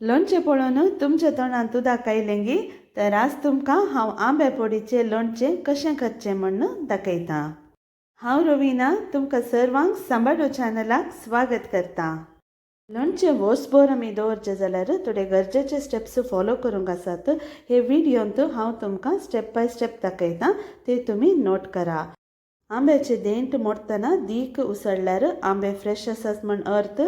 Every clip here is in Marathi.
लोणचें पळोवन तुमच्या तोंडान उदक आयलें तर आज तुमकां हांव आंबे पोडीचें लोणचें कशें करचें म्हण दाखयतां हांव रविना तुमकां सर्वांक सांबाडो चॅनलाक स्वागत करतां लोणचें वोसभर आमी दवरचें जाल्यार थोडे गरजेचे स्टेप्स फॉलो करूंक आसात हे व्हिडियोंत हांव तुमकां स्टेप बाय स्टेप दाखयतां ते तुमी नोट करा आंब्याचे देंट मोडतना दीक उसळल्यार आंबे फ्रेश आसात म्हण अर्थ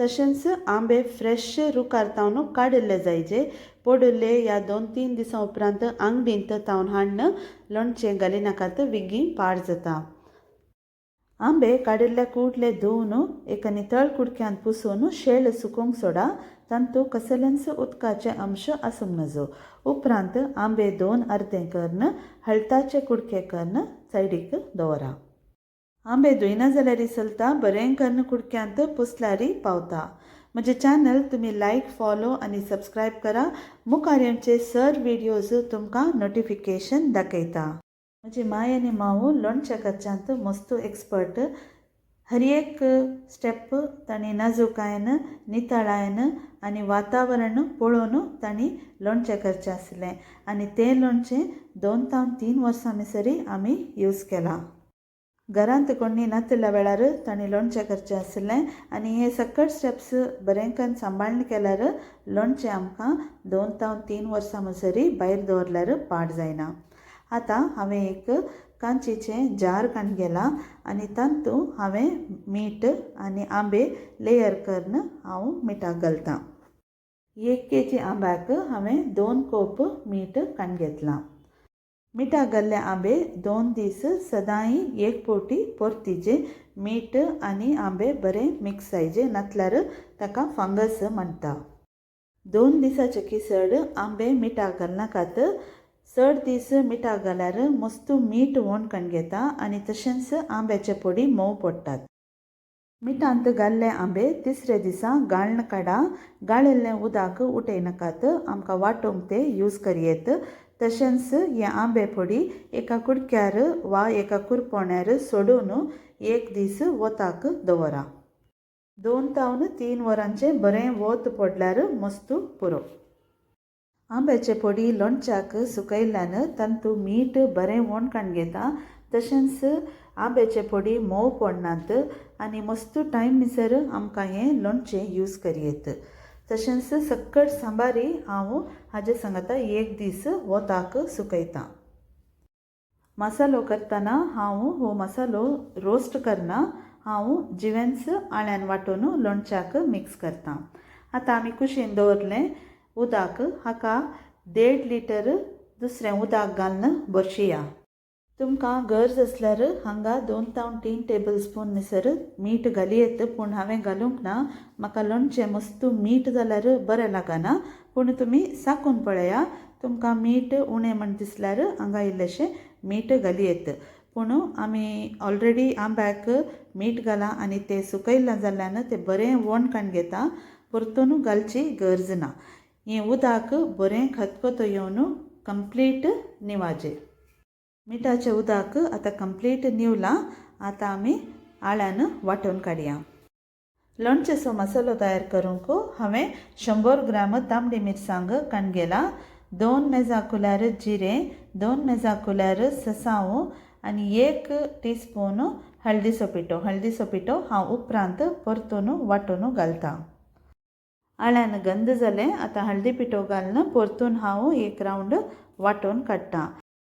तशेंच आंबे फ्रेश रुकार तावन काडिल्ले जायचे. पडुल्ले या दोन तीन दिसां उपरांत अंगडींत तावन हाडन लोणचें घाली नाकात विगी पाड जाता. आंबे काडिल्ले कुडले धुवन एका नितळ कुडक्यान पुसून शेळ सुकोवंक सोडा तांतू कसलेंच उदकाचे अंश आसूंक नजो उपरांत आंबे दोन अर्दे करून हळताचे कुडके करून सायडीक दवरा आंबे धुयना जाल्यार चलता बरें करून कुडक्यांत पुसल्यारय पावता म्हजें चॅनल तुमी लायक फॉलो आनी सबस्क्रायब करा मुखार सर व्हिडियोज तुमकां नोटिफिकेशन दाखयता म्हजी माय आनी माव लोणच्या करच्यांत मस्त एक्सपर्ट हर एक स्टेप तांणी नाजूकायेन नितळायेन आनी वातावरण पळोवन तांणी लोणचें करचें आसलें. आनी तें लोणचें दोन तावन तीन वर्सां मेसरी आमी यूज केलां. घरांत कोणी नासल्या वेळार तांणी लोणचें करचें आसलें आनी हे सकट स्टेप्स बरें सांबाळून केल्यार लोणचें आमकां दोन तावन तीन वर्सां म्हणसरी भायर दवरल्यार पाड जायना. आतां हांवें एक कांचीचें जार काण गेलां आनी तातूंत हांवें मीठ आनी आंबे लेयर करून हांव मिठाक घालतां. एक केजी आंब्याक हांवें दोन कोप मीठ काडून घेतलां मिठाक घाल्ले आंबे दोन दीस सदांय एक पोटी परतीचे मीठ आनी आंबे बरें मिक्स जायचे नातल्यार ताका फंगस म्हणटा दोन दिसाचे किसड आंबे मिठाक घालनाकात चड दीस मिठाक घाल्यार मस्त मीठ वोण कण घेता आनी तशेंच आंब्याचे पोडी मोव पडटात मिठांत घाल्ले आंबे तिसरे दिसा गाळण काडा गाळिल्लें उदक उठयनाकात आमकां वांटूंक ते यूज करयेत तशेंच हे आंबे पोडी एका कुडक्यार वा एका कुरपोण्यार सोडून एक दीस वताक दवरा दोन तावन तीन वरांचें बरें वत पडल्यार मस्त पुरो आंब्याचे पोडी लोणच्याक सुकयल्यान तातूंत मीठ बरें वोण काण घेता तशेंच आंब्याचे पोडी मोव पडनात आनी मस्त टायम मिसर आमकां हें लोणचें यूज करयेत तशेंच सक्कट सांबारी हांव हाजे सांगता एक दीस वताक सुकयतां मसालो करतना हांव हो मसालो रोस्ट करना हांव जिवेंस आळ्यान वांटून लोणच्याक मिक्स करतां आतां आमी कुशीन दवरलें उदक हाका देड लिटर दुसरें उदक घालून बरशिया तुमकां गरज आसल्यार हांगा दोन तावन तीन टेबल स्पून निसर मीठ घालयेत पूण हांवें घालूंक ना. म्हाका लोणचें मस्त मीठ जाल्यार बरें लागना पूण तुमी साकून पळया. तुमकां मीठ उणें म्हण दिसल्यार हांगा इल्लेशें मीठ घालयेत. पूण आमी ऑलरेडी आंब्याक मीठ घाला आनी तें सुकयलां जाल्यान तें बरें वोण काडून घेता. परतून घालची गरज ना. हें उदक बरें खतखतो येवन कंप्लीट निवाजें। मिठाचें उदक आतां कंप्लीट निवलां आतां आमी आळ्यान वांटून काडया लोणचेचो मसालो तयार करूंक हांवें शंबर ग्राम तांबडी मिरसांग काणगेला दोन मेजा कुल्यार जिरें दोन मेजा कुल्यार ससांव आनी एक टीस्पून हळदीचो पिठो। हळदीचो पिठो हांव उपरांत परतून वांटून घालतां। आळ्यान गंद जालें आतां हळदी पिठो घालून परतून हांव एक रावंड वांटून काडटां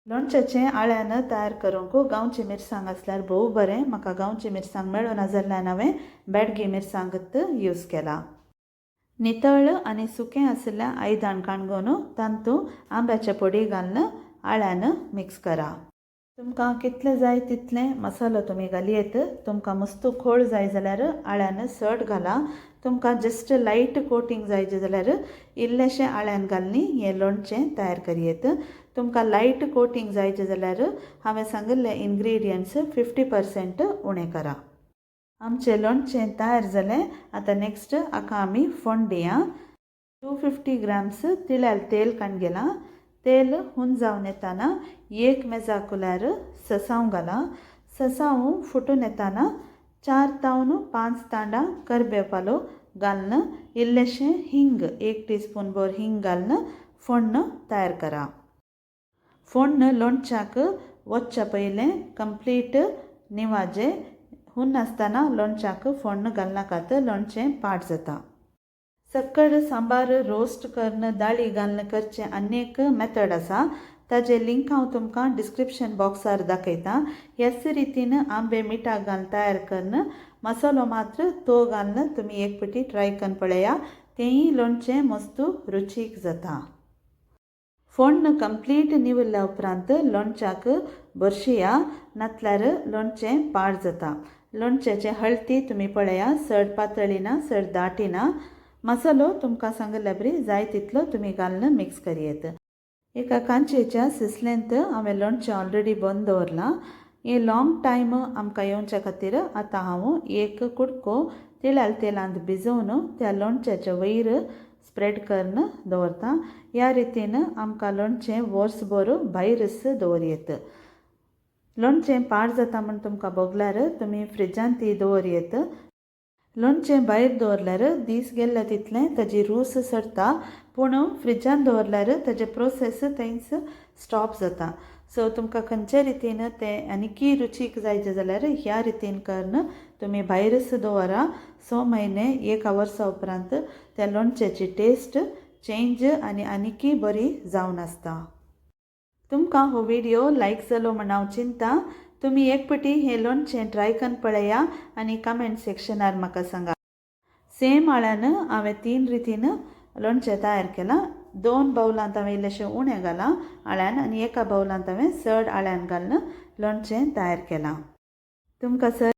लोणच्याचें आळ्यान तयार करूंक गांवची मिरसांग आसल्यार भोव बरें म्हाका गांवची मिरसांग मेळना जाल्ल्यान हांवें बेडगी मिरसांगत यूज केला नितळ आनी सुकें आसल्या आयदाण काणगून तांतू आंब्याचे पोडी घालून आळ्यान मिक्स करा तुमकां कितले जाय तितलें मसालो तुमी घालयेत. तुमकां मस्त खोळ जाय जाल्यार आळ्यान सट घाला. तुमकां जस्ट लायट कोटींग जायचें जाल्यार इल्लेशें आळ्यान घालनी हें लोणचें तयार करयेत. तुमकां लायट कोटींग जायचें जाल्यार हांवें सांगिल्ले इनग्रेडियंट्स फिफ्टी पर्सेंट उणें करा. आमचें लोणचें तयार जालें. आतां नेक्स्ट हाका आमी फोण्ण दिया. टू फिफ्टी ग्राम्स तिळ्याल तेल काडून गेलां तेल हून जावन येताना एक मेजा कुल्यार ससाव घाला ससाव फुटून येताना चार तावन पांच तांडां करबेपालो घालून इल्लेशें हिंग एक टीस्पून भर हिंग घालून फोण्ण तयार करा फोण्ण लोणच्याक वचच्या पयलें कंप्लीट निवाजे हुन्न आसतना लोणच्याक फोण्ण घालनाकात लोणचें पाड जाता सक्कड सांबार रोस्ट करून दाळी घालून करचें आनी एक मेथड आसा ताजें लिंक हांव तुमकां डिस्क्रिप्शन बॉक्सार दाखयतां ह्याच रितीन आंबे मिठाक घालून तयार करून मसालो मात्र तो घालून तुमी एक पटी ट्राय करून पळया तेंय लोणचें मस्त रुचीक जाता फोण्ण कंप्लीट निवरल्या उपरांत लोणच्याक बरशिया नातल्यार लोणचें पाड जाता लोणच्याचे हळटी तुमी पळया चड पातळी ना चड दाटी ना मसालो तुमकां सांगल्या बरी जाय तितलो तुमी घालून मिक्स करयेत एका कांचेच्या सिसलेंत हांवें लोणचें ऑलरेडी बंद दवरलां हे लाँग टायम आमकां येवच्या खातीर आतां हांव एक कुडको तिळाल तेलांत भिजोवन त्या लोणच्याच्या वयर स्प्रेड करून दवरतां ह्या रितीन आमकां लोणचें वर्सभर भायरच दवरयेत लोणचें पाड जाता म्हण तुमकां बगल्यार तुमी फ्रिजांत ती दवरयेत लोणचें भायर दवरल्यार दीस गेल्ले तितलें ताजी रूस सरता पूण फ्रिजान दवरल्यार ताजे प्रोसेस थंयच स्टॉप जाता सो तुमकां खंयचे रितीन तें आनीकी रुचीक जायचें जाल्यार ह्या रितीन करून तुमी भायरच दवरा स म्हयने एक वर्सा उपरांत त्या लोणच्याची टेस्ट चेंज आनी आनीकी बरी जावन आसता तुमकां हो व्हिडियो लायक जालो म्हण हांव चिंतां तुमी एक पटी हें लोणचें ट्राय करून पळया आनी कमेंट सेक्शनार म्हाका सांगा. सेम आळ्यान हांवें तीन रितीन लोणचें तयार केलां. दोन बावलांत हांवें इल्लेशें उणें घालां आळ्यान आनी एका बावलांत हांवें चड आळ्यान घालून लोणचें तयार केलां. तुमकां सर